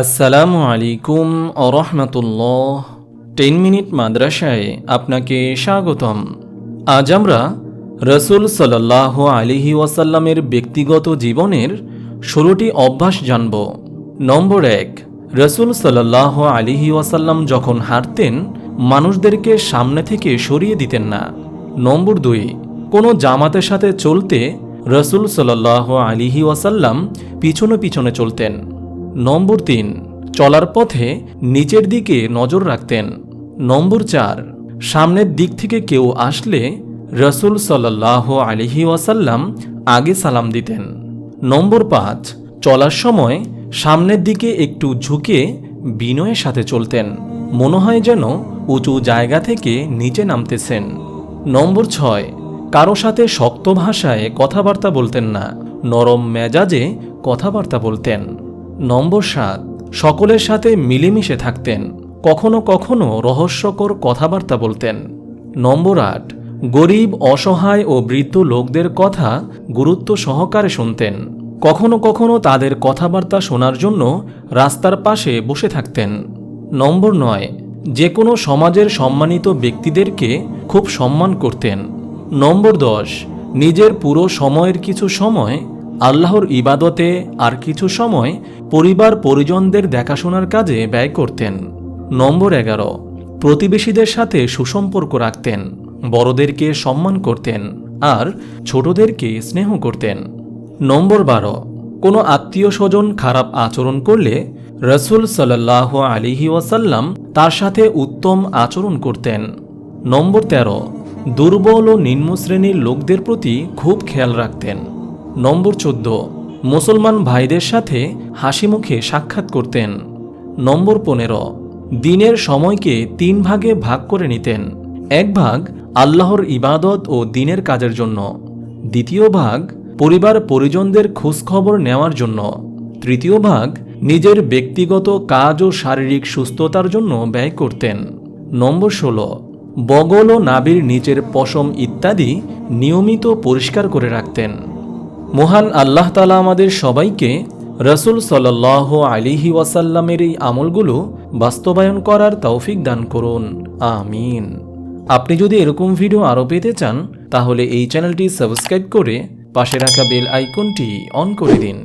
আসসালামু আলাইকুম রহমতুল্লাহ। Ten minute মাদ্রাসায় আপনাকে স্বাগতম। আজ আমরা রসুল সাল্লাহ আলিহি ওয়াসাল্লামের ব্যক্তিগত জীবনের ষোলোটি অভ্যাস জানব। নম্বর এক, রসুল সাল্লাহ আলিহি ওয়াসাল্লাম যখন হাঁটতেন, মানুষদেরকে সামনে থেকে সরিয়ে দিতেন না। নম্বর দুই, কোনো জামাতের সাথে চলতে রসুল সাল্লাহ আলিহি ওয়াসাল্লাম পিছনে পিছনে চলতেন। নম্বর তিন, চলার পথে নিচের দিকে নজর রাখতেন। নম্বর চার, সামনের দিক থেকে কেউ আসলে রসুল সাল্লাহ আলিহি ওয়াসাল্লাম আগে সালাম দিতেন। নম্বর পাঁচ, চলার সময় সামনের দিকে একটু ঝুঁকে বিনয়ের সাথে চলতেন। মনে হয় যেন উঁচু জায়গা থেকে নিচে নামতেছেন। নম্বর ছয়, কারও সাথে শক্ত ভাষায় কথাবার্তা বলতেন না। নরম মেজাজে কথাবার্তা বলতেন। নম্বর সাত, সকলের সাথে মিলেমিশে থাকতেন, কখনো কখনো রহস্যকর কথাবার্তা বলতেন। নম্বর আট, গরিব, অসহায় ও বৃদ্ধ লোকদের কথা গুরুত্ব সহকারে শুনতেন। কখনো কখনো তাদের কথাবার্তা শোনার জন্য রাস্তার পাশে বসে থাকতেন। নম্বর নয় যে কোনো সমাজের সম্মানিত ব্যক্তিদেরকে খুব সম্মান করতেন। নম্বর দশ, নিজের পুরো সময়ের কিছু সময় আল্লাহর ইবাদতে আর কিছু সময় পরিবার পরিজনদের দেখাশোনার কাজে ব্যয় করতেন। নম্বর এগারো, প্রতিবেশীদের সাথে সুসম্পর্ক রাখতেন, বড়দেরকে সম্মান করতেন আর ছোটদেরকে স্নেহ করতেন। নম্বর বারো, কোনো আত্মীয় স্বজন খারাপ আচরণ করলে রসুল সাল্লাহ আলিহি ওয়াসাল্লাম তার সাথে উত্তম আচরণ করতেন। নম্বর তেরো, দুর্বল ও নিম্ন শ্রেণির লোকদের প্রতি খুব খেয়াল রাখতেন। নম্বর চোদ্দ মুসলমান ভাইদের সাথে হাসি মুখে সাক্ষাৎ করতেন। নম্বর পনেরো, দিনের সময়কে তিন ভাগে ভাগ করে নিতেন। এক ভাগ আল্লাহর ইবাদত ও দিনের কাজের জন্য। দ্বিতীয় ভাগ পরিবার পরিজনদের খোঁজখবর নেওয়ার জন্য। তৃতীয় ভাগ নিজের ব্যক্তিগত কাজ ও শারীরিক সুস্থতার জন্য ব্যয় করতেন। নম্বর ষোলো, বগল ও নাবির নিচের পশম ইত্যাদি নিয়মিত পরিষ্কার করে রাখতেন। মহান আল্লাহ তালা আমাদের সবাইকে রসুল সাল্লাহ আলিহি ওয়াসাল্লামের এই আমলগুলো বাস্তবায়ন করার তৌফিক দান করুন। আমিন। আপনি যদি এরকম ভিডিও আরও পেতে চান, তাহলে এই চ্যানেলটি সাবস্ক্রাইব করে পাশে রাখা বেল আইকনটি অন করে দিন।